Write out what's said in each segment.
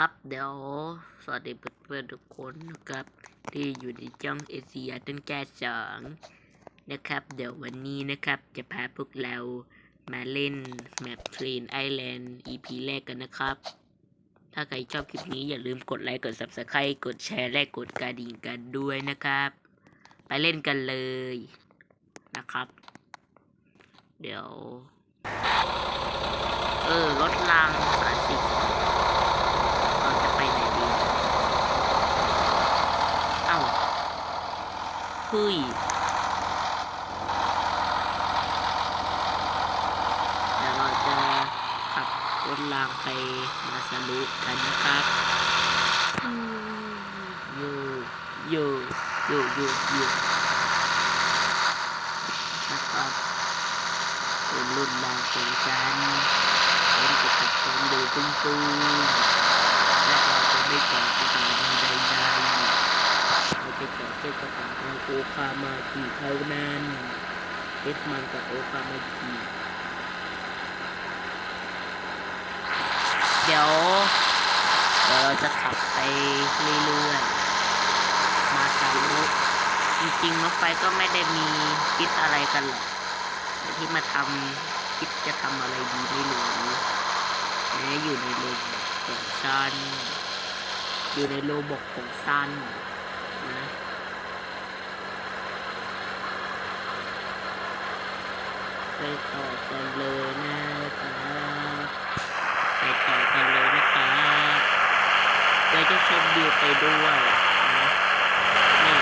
ครับ เดี๋ยวสวัสดีเพื่อนๆทุกคนนะครับ ที่อยู่ในจ้องเอเชียต้นแก่สองนะครับ เดี๋ยววันนี้นะครับ จะพาพวกเรามาเล่นแมปทรีนไอแลนด์ EP แรกกันนะครับ ถ้าใครชอบคลิปนี้อย่าลืมกดไลค์กด Subscribe กดแชร์และกดกระดิ่งกันด้วยนะครับ ไปเล่นกันเลยนะครับ เดี๋ยว เออรถรางสายสิบเราจะไปไหนดี เอ้า เฮ้ยเดี๋ยวเราจะขับรถรางไปมาสลุกันนะครับโยโยโยโยโยนะครับเป็นรุ่นรางของกันเป็นกิจกรรมดูตุ้งตุ้งและเราจะไม่จอดสถานีใดๆเรา จะจอดแค่สถาโอคามาจิเท่านั้นเอสมันกับโอคามาจิเดี๋ยวเดี๋ยวเราจะขับไปเรื่อยๆ มาสารุจริงๆรถไฟก็ไม่ได้มีคิดอะไรกันหรอกที่มาทำคิดจะทำอะไรดีไม่รู้แม้อยู่ในโลบของซันอยู่ในโลบกของซันนะไป ต่อกันเลยนะครับไปต่อกันเลยนะครับเราจะชมวิวไปด้วยนะนี่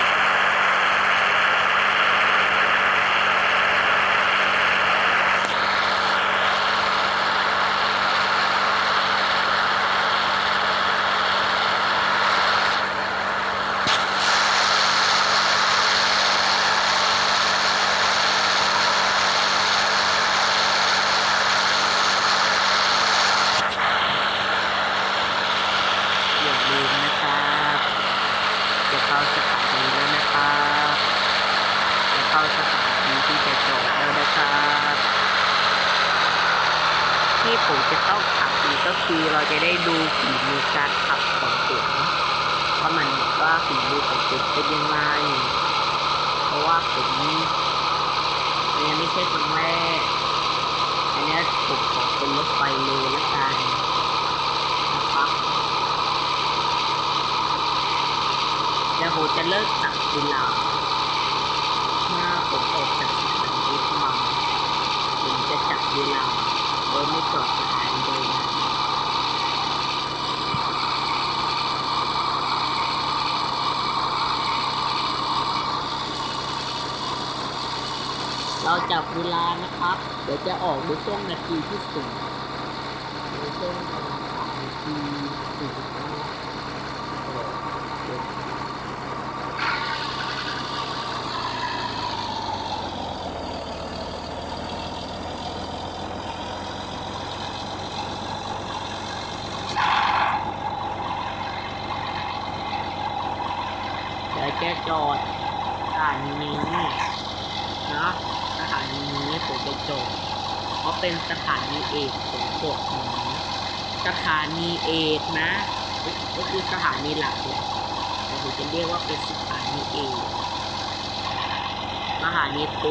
อย่าลืมนะครับ จะเข้าสถานีแล้วนะครับ จะเข้าสถานีที่จะจอดแล้วนะครับ ที่ ผมจะต้องขับอีกก็คือเราจะได้ดูฝีมือการขับของผมว่ามันว่าฝีมือของผมเป็นยังไงเพราะว่าผมอันนี้ไม่ใช่ครั้งแรกอันนี้ผมขอเป็นรถไฟเลยละกันนะครับเดี๋ยวผมจะเลิกจับเวลาเมื่อผมออกจากสถานีมาผมจะจับเวลา โดยไม่จอดสถานีใดนะเราจับเวลานะครับ เดี๋ยวจะออกในช่วงนาทีที่สี่ในช่วงประมาณสามนาทีสี่สิบห้าเออเดี๋ยว เดี๋ยวจะจอดสถานีนี้นะสถานีนี้ผมจะจอด เป็นสถานีเอกของพวกนี้สถานีเอกนะก็คือสถานีหลักแหละแต่ผมจะเรียกว่าเป็นสถานีเอกสถานีโต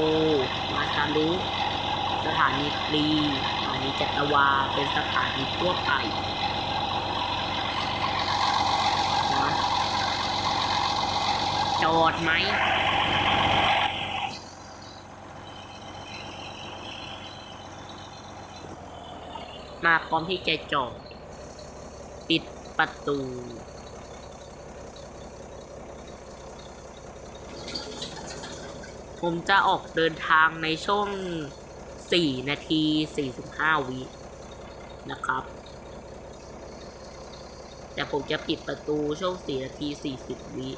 มาซารุสถานีปรีสถานีจัตวา เป็นสถานีทั่วไปนะจอดไหม มาพร้อมที่จะจอดปิดประตู ผมจะออกเดินทางในช่วง 4 นาที 45 วินะครับ แต่ผมจะปิดประตูช่วง 4 นาที 40 วิ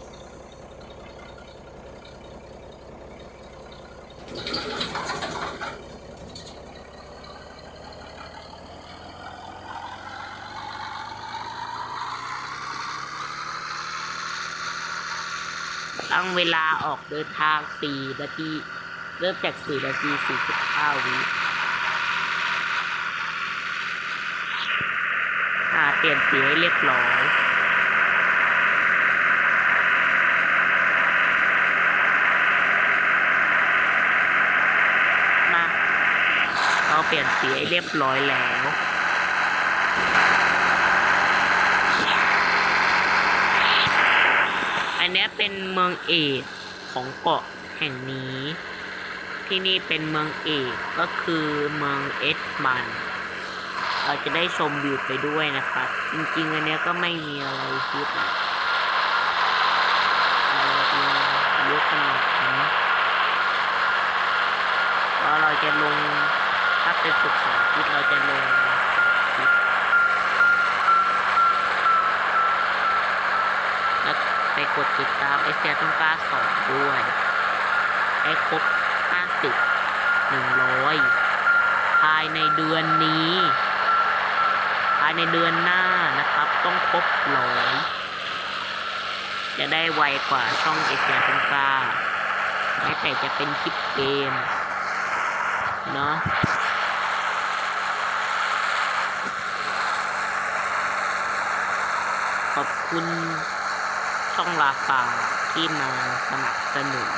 ตั้งเวลา ออกเดินทาง4นาที เริ่มจาก4นาที45วิหาเปลี่ยนสีให้เรียบร้อยมาเราเปลี่ยนสีให้เรียบร้อยแล้วอันนี้เป็นเมืองเอก ของเกาะแห่งนี้ ที่นี่เป็นเมืองเอกก็คือเมืองเอสมันเราจะได้ชมวิวไปด้วยนะครับ จริงๆอันเนี้ยก็ไม่มีอะไรคิดอะเยอะขนาดนี้แล้วเราจะลงถ้าเป็นสุกสาร์อาทิตเราจะลงคลิปแล้วไป กดติดตามไอเซียต้องกล้าสอนด้วยให้ครบห้าสิบหนึ่งร้อยภายในเดือนนี้ ภายในเดือนหน้านะครับ ต้องครบร้อยจะได้ไวกว่าช่องเอเชียต้นกล้าแม้แต่จะเป็นคลิปเกม เนาะขอบคุณ ช่องราคาที่มาสนับสนุน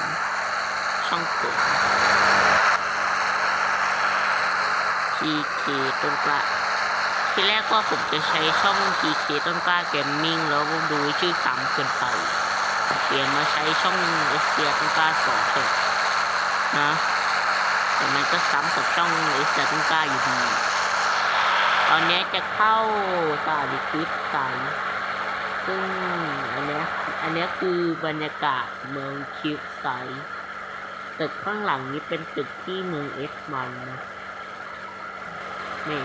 ช่องผม TK ต้นกล้าทีแรกว่าผมจะใช้ช่อง TK ต้นกล้าเกมมิ่งแล้วผมดูชื่อซ้ำเกินไปเปลี่ยนมาใช้ช่องเอเชียต้นกล้าสองเถอะนะแต่มันก็ซ้ำกับช่องเอเชียต้นกล้าอยู่ดี ตอนนี้จะเข้าสาดิคิดใสซึ่งอันเนี้ย อันนี้คือบรรยากาศเมืองคิวไซตึกข้างหลังนี้เป็นตึกที่เมืองเอสมันนะนี่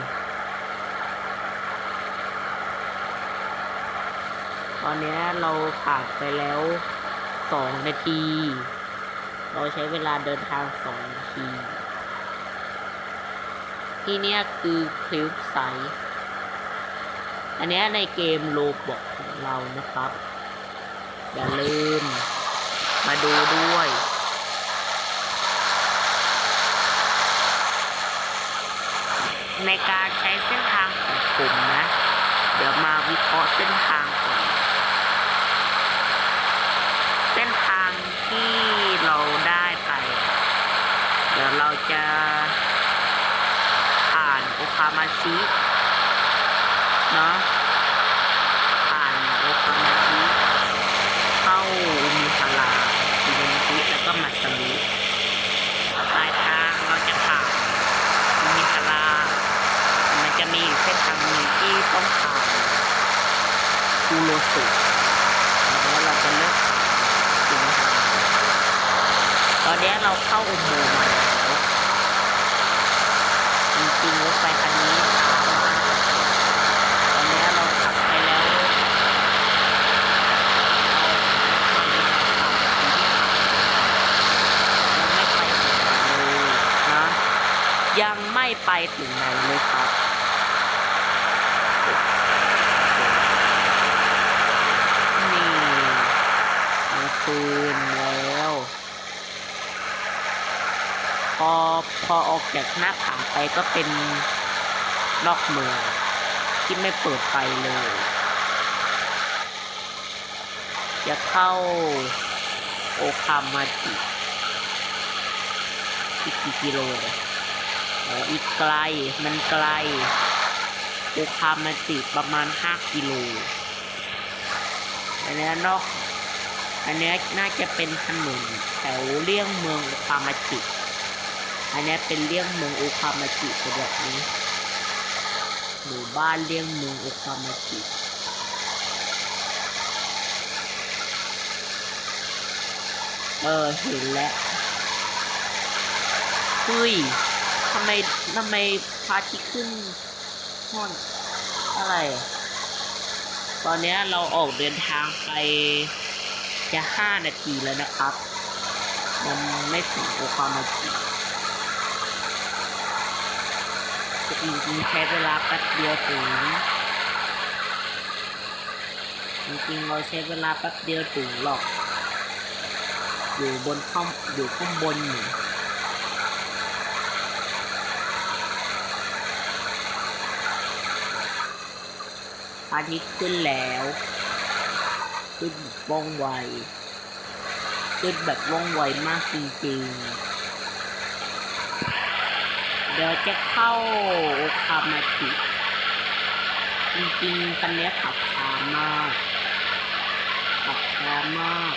ตอนนี้เราผ่านไปแล้วสองนาที เราใช้เวลาเดินทางสองนาที ที่เนี้ยคือคลิปไซอันนี้ในเกมโลบอกของเรานะครับ อย่าลืม มาดูด้วยในการใช้เส้นทางของผมนะ เดี๋ยวมาวิเคราะห์เส้นทางก่อน เส้นทางที่เราได้ไป เดี๋ยวเราจะผ่านโอคามาชิเนาะผ่านโอคามาชิเข้าอุมิฮาราอุมิชิแล้วก็มัตสมิปลายทางเราจะผ่านอุมิฮารา มันจะมีอยู่เส้นทางหนึ่งที่ต้องผ่านคูโรสุแล้วเราจะเลือกอุมิฮาราตอนนี้ เราเข้าอุโมงค์มาแล้ว จริงๆรถไฟคันนี้ช้ามากตอนนี้เราขับไปแล้วยังไม่ไปถึงไหนเลยนะ ยังไม่ไปถึงไหนเลยครับ นี่กลางคืนแล้ว พอพอออก จากหน้าผาไปก็เป็นนอกเมืองที่ไม่เปิดไฟเลยจะเข้าโอคามาจิอีกกี่กิโลเนี่ยอ๋ออีกไกล มันไกล โอคามาจิประมาณห้ากิโล อันนี้นอก อันนี้น่าจะเป็นถนนแถวเลี่ยงเมืองโอคามาจิ อันนี้เป็นเลี่ยงเมืองโอคามาจิเป็นแบบนี้หมู่บ้านเลี่ยงเมืองโอคามาจิเออเห็นแล้วเฮ้ยทำไมทำไมพาทิตย์ขึ้นห้อนอะไร ตอนนี้เราออกเดินทางไปจะห้านาทีแล้วนะครับ มันไม่ถึงโอคามาจิ จริงๆใช้เวลาแป๊บเดียวถึง จริงๆเราใช้เวลาแป๊บเดียวถึงหรอก อยู่บนข้างอยู่ข้างบนอยู่อาทิตย์ขึ้นแล้ว ขึ้นบบว่องไว ขึ้นแบบว่องไวมากจริงๆ เดี๋ยวจะเข้าโอคามาจิจริงๆคันนี้ขับช้ามากขับช้ามาก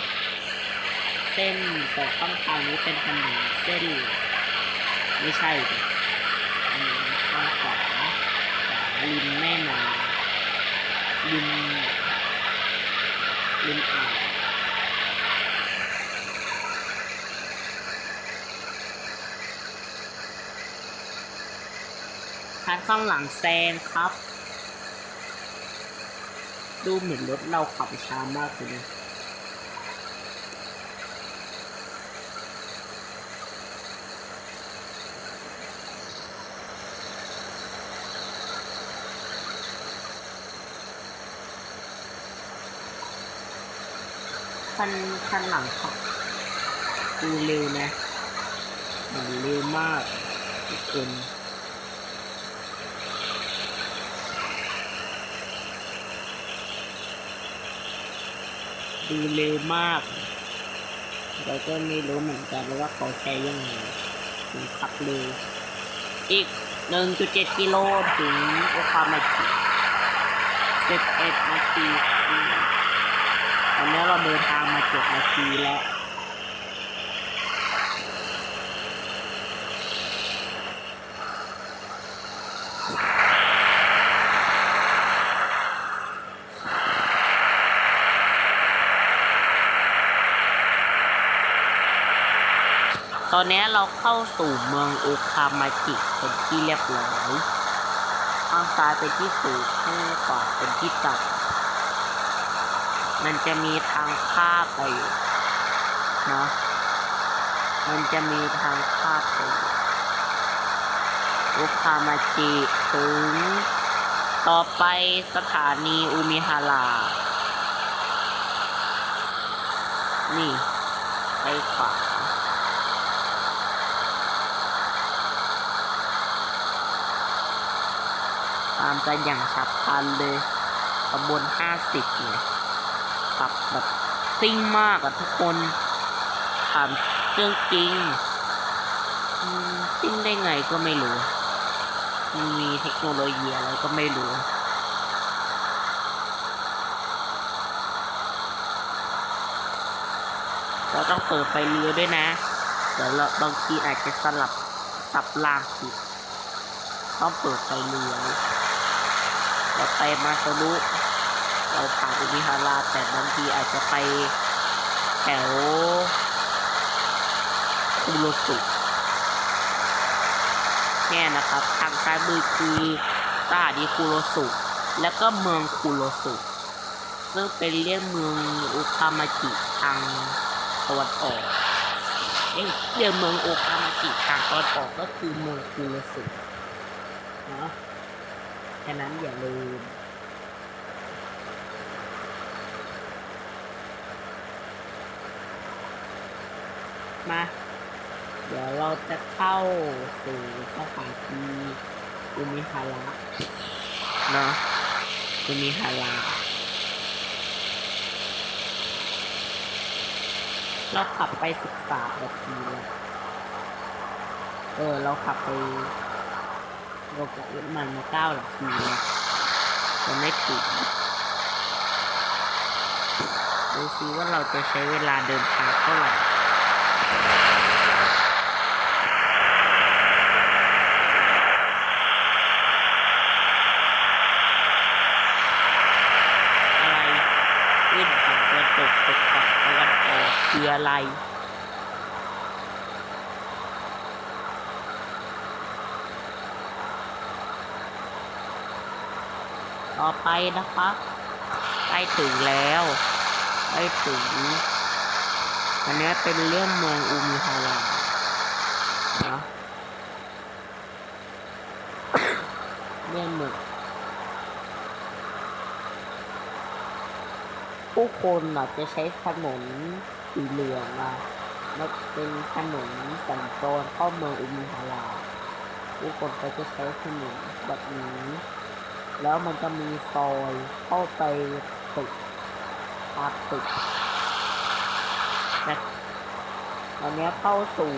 เส้นสองข้างทางนี้เป็นถนนเส้น ไม่ใช่ดิอันนี้ข้างขาขวาริมแม่น้ำริมริมอ่าว คันข้างหลังแซงครับ ดูเหมือนรถเราขับช้ามากเลยคันคันหลังขับดูเร็วนะเร็วมากทุกคน ดูเร็วมาก เราก็ไม่รู้เหมือนกันว่าเขาใช้ยังไงถึงขับเร็วอีก 1.7 กิโลถึงโอคามาจิ11นาทีตอนนี้เราเดินทางมาเจ็ดนาทีแล้ว ตอนนี้เราเข้าสู่เมืองโอคามาจิเป็นที่เรียบร้อยข้างซ้ายเป็นที่สูงข้างขวาเป็นที่ต่ำมันจะมีทางข้าไปเนาะมันจะมีทางข้าไปโอคามาจิถึง ต่อไปสถานีอุมิฮารา นี่ไปขวา ตามกันอย่างฉับพลันเลยขบวนห้าสิบเนี่ยขับแบบซิ่งมากอะทุกคนถามเรื่องจริงซิ่งได้ไงก็ไม่รู้ มีเทคโนโลยีอะไรก็ไม่รู้เราต้องเปิดไฟเรือด้วยนะ เดี๋ยวเราบางทีอาจจะสลับสับลางผิดต้องเปิดไฟเรือ เราไปมาสรุเราผ่านอุมิฮาราแต่บางทีอาจจะไปแถวคูโรสุเนี่ยนะครับ ทางซ้ายมือคือสถานีคูโรสุแล้วก็เมืองคูโรสุซึ่งเป็นเรียกเมืองโอคามาจิทางตะวันออกเอ้ยเรียกเมืองโอคามาจิทางตะวันออกก็คือเมืองคูโรสุเนาะ แค่นั้นอย่าลืม มา เดี๋ยวเราจะเข้าสู่สถานที่อุมิฮาระเนาะอุมิฮาระเราขับไปสิบสามนาทีแล้วเออ เราขับไป เรากับมันมาเก้านาทีแล้วยังไม่ถึงดูซิว่าเราจะใช้เวลาเดินทางเท่าไหร่อะไรขึ้นฝั่งตะวันตกตกฝั่งตะวันออกคืออะไร ต่อไปนะคะใกล้ถึงแล้วใกล้ถึงอันนี้เป็นเรื่องเมืองอุมิฮาระเนาะเรื่องเมืองผู้คนอาจจะใช้ถนนสีเหลืองอะมันเป็นถนนสัญจรเข้าเมืองอุมิฮาราผู้คนก็จะใช้ถนนแบบนี้ แล้วมันจะมีซอยเข้าไปตึกภาคตึกนะตอนนี้เข้าสู่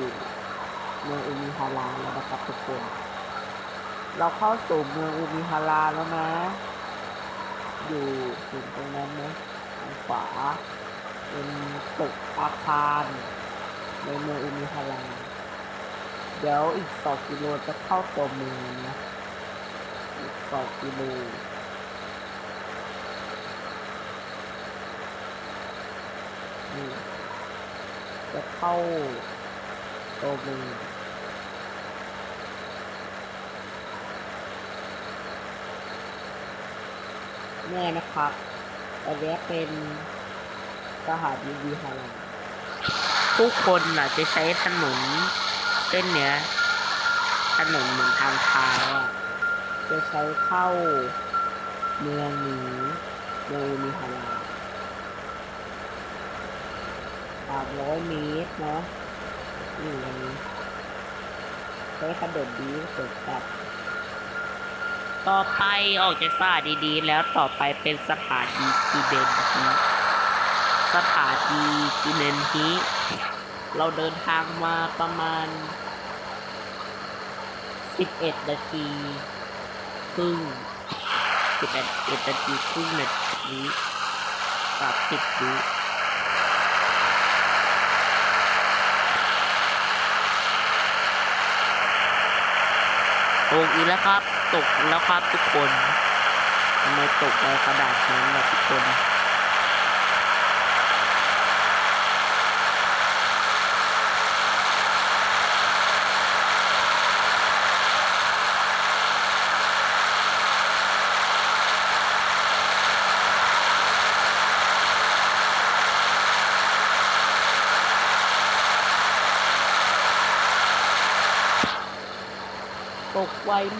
เมืองอุมิฮาราแล้วนะครับทุกคน เราเข้าสู่เมืองอุมิฮาราแล้วนะ อยู่ถึงตรงนั้นไหมทางขวาเป็นตึกอาคารในเมืองอุมิฮาราเดี๋ยวอีกสองกิโลจะเข้าตัวเมืองนะ สองกิโลนี่จะเข้าตัวเมืองแน่นะครับอันนี้เป็นสหาดีวีฮารผู้คนน่ะจะใช้ถนนเส้นเนี้ยถนนเหมือนทางเท้าอะ จะใช้เข้าเมืองนี้เมืองมิฮาราสามร้อยเมตรเนาะนี่เลยใช้ถนนดีเกิดกับ ต่อไปออกจากสถานีดีๆแล้วต่อไปเป็นสถานีกิเบนฮีสถานีกิเบนฮีเราเดินทางมาประมาณ 11 นาที ครึ่ง11นาทีครึ่งนาทีสามสิบวิตกอีกแล้วครับ ตกแล้วครับทุกคนทำไมตกในกระดาษนั้นล่ะทุกคน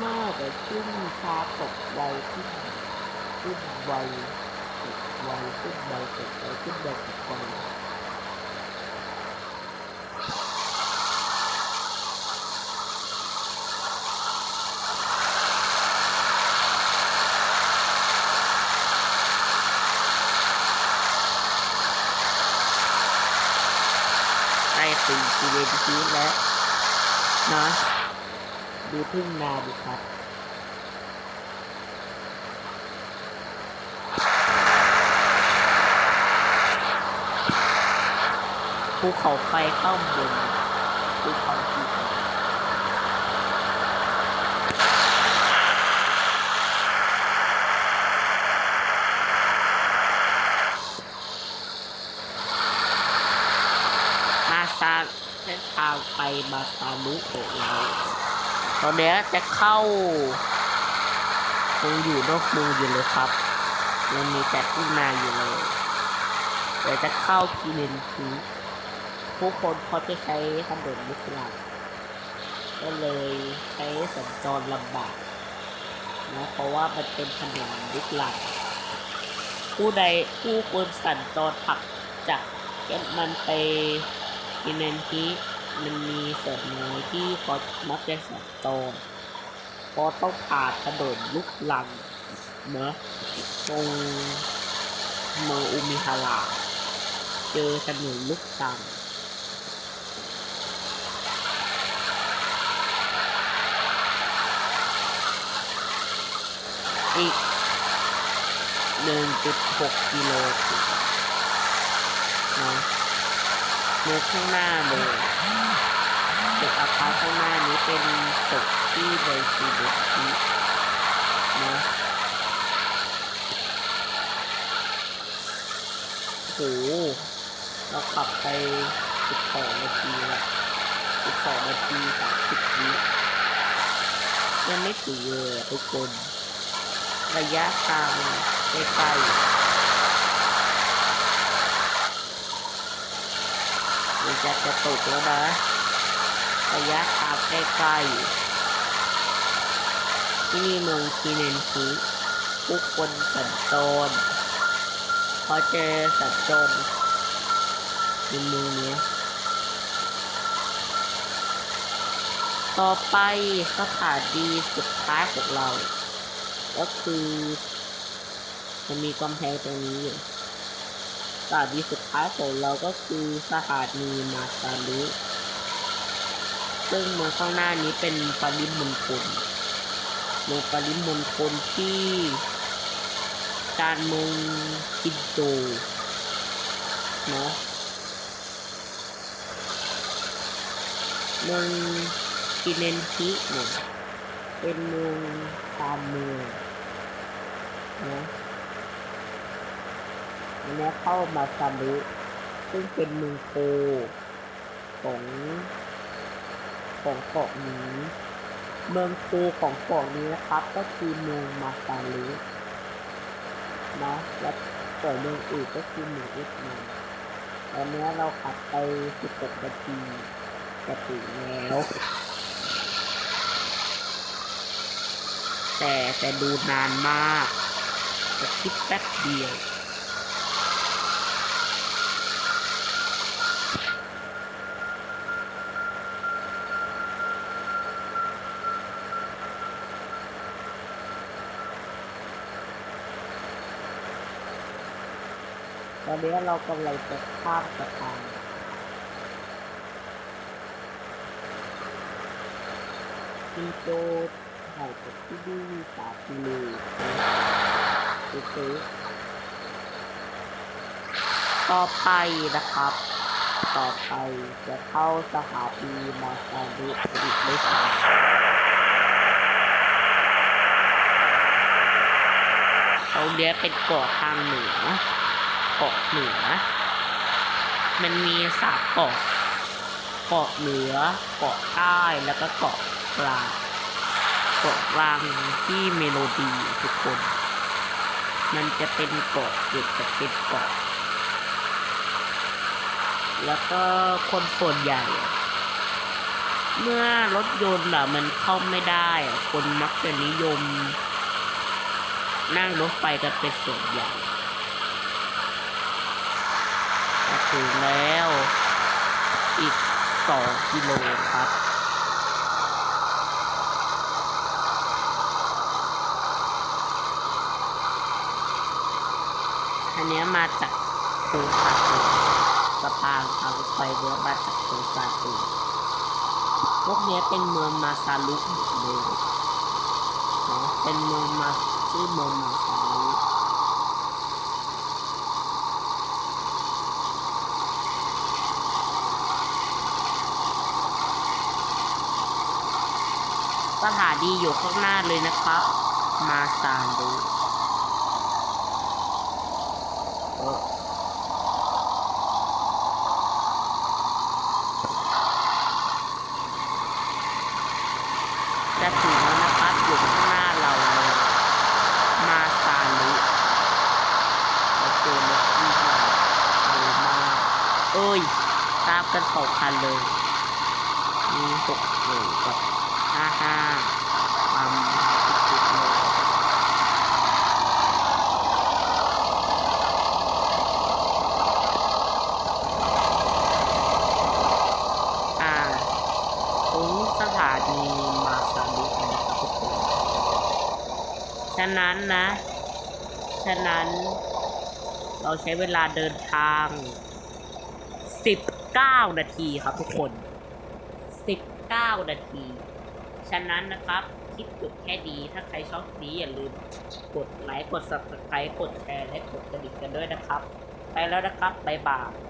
มากแต่ขึ้นช้าตกไวขึ้นขึ้นไวตกไวขึ้นไวตกไวขึ้นไวตกไวใกล้ถึงชีวิตชีวิตแล้วนะ ทุ่งนาดิครับภูเขาไฟข้างบนภูเขาที่มาซาเส้นทางไปมาซาลุของเรา ตอนนี้จะเข้าคงอยู่นอกมืองอยู่เลยครับยังมีแต่ทุ่งนาอยู่เลยเดี๋ยวจะเข้าคีเลนทีผู้คนเขาจะใช้ถนนลุกลังก็เลยใช้สัญจรลำบากนะเพราะว่ามันเป็นถนนลุกลังผู้ใดผู้คนสัญจรผักจากแกนมันไปคีเลนที มันมีส่วนน้ที่เขามักจะสัญจรเพราะต้องผ่านถนนลุกลังเนอะตรงเมืองอุมิฮาราเจอถนนลุกลังอีก1.6กิโลถึงนะ ในข้างหน้าเลยตึกอาคารข้างหน้านี้เป็นตึกที่เบย์ซีเดซีนะโหเราขับไป12นาทีละ12นาที30วิยังไม่ถึงเลยอะทุกคน ระยะทางใกล้ๆ มันจะจะตกแล้วนะระยะทางใกล้ๆที่นี่เมืองคีเนนคุผู้คนสัญจรพอเจอสัญจรในเมืองเนี้ยต่อไปสถานีสุดท้ายของเรา ก็คือมันมีกำแพงตรงนี้อยู่ สถานีสุดท้ายของเราก็คือสถานีมาซาลุซึ่งเมืองข้างหน้านี้เป็นปริมณฑลเมืองปริมณฑลที่การเมืองคินโดเนาะเมืองกินเนนทิเนี่ยเป็นเมืองตามเมืองเนาะ อันเข้ามาซาลุซึ่งเป็นเมืองโคของของเกาะนี้ เมืองโคของเกาะนี้นะครับ ก็คือเมืองมาซาลุนะและส่วนเมืองอื่นก็คือเมืองอุสมานตอนนี้เราขับไป 16 นาทีจะถึงแล้วแต่แต่ดูนานมากแต่คลิปแป๊บเดียว ตอนนี้เรากำลังจะข้ามสะพานกินโจถ่ายจากที่นี่สามกิโลโอเคต่อไปนะครับ ต่อไปจะเข้าสถานีมาซาดุอีกไม่ช้าตรงเนี้ยเป็นเกาะทางเหนือ เกาะเหนือ มันมีสามเกาะ เกาะเหนือ เกาะใต้ แล้วก็เกาะกลางเกาะกลางที่เมโลดีทุกคน มันจะเป็นเกาะเกี่ยวกับเป็นเกาะ แล้วก็คนส่วนใหญ่ เมื่อรถยนต์อะมันเข้าไม่ได้ คนมักจะนิยม นั่งรถไฟกันเป็นส่วนใหญ่ จะ ถึงแล้ว อีกสองกิโลครับ อันนี้มาจากโคซาตุสะพานทางไฟเนี้ยมาจากโคซาตุพวกนี้เป็นเมืองมาซาลุหมดเลยนะเป็นเมืองมาชื่อเมืองมาซาลุ ส ถานีอยู่ข้างหน้าเลยนะครับ มาซาลุเออจะถึงแล้วนะครับอยู่ข้างหน้าเราเลยมาซาลุเราเจอรถที่ใหญ่เร็วมากเอ้ยตามกันสองคันเลยมีหกหนึ่งกับ ห้าห้าความติดเลยอ่าถึงสถานีมาซาลุนะครับทุกคนฉะนั้นนะ ฉะนั้นเราใช้เวลาเดินทาง 19 นาทีครับทุกคน 19 นาที ฉะนั้นนะครับ คิดจบแค่ดี ถ้าใครชอบนี้อย่าลืมกดไลค์ กด subscribe กดแชร์ และกดกระดิ่งกันด้วยนะครับ ไปแล้วนะครับบ๊ายบาย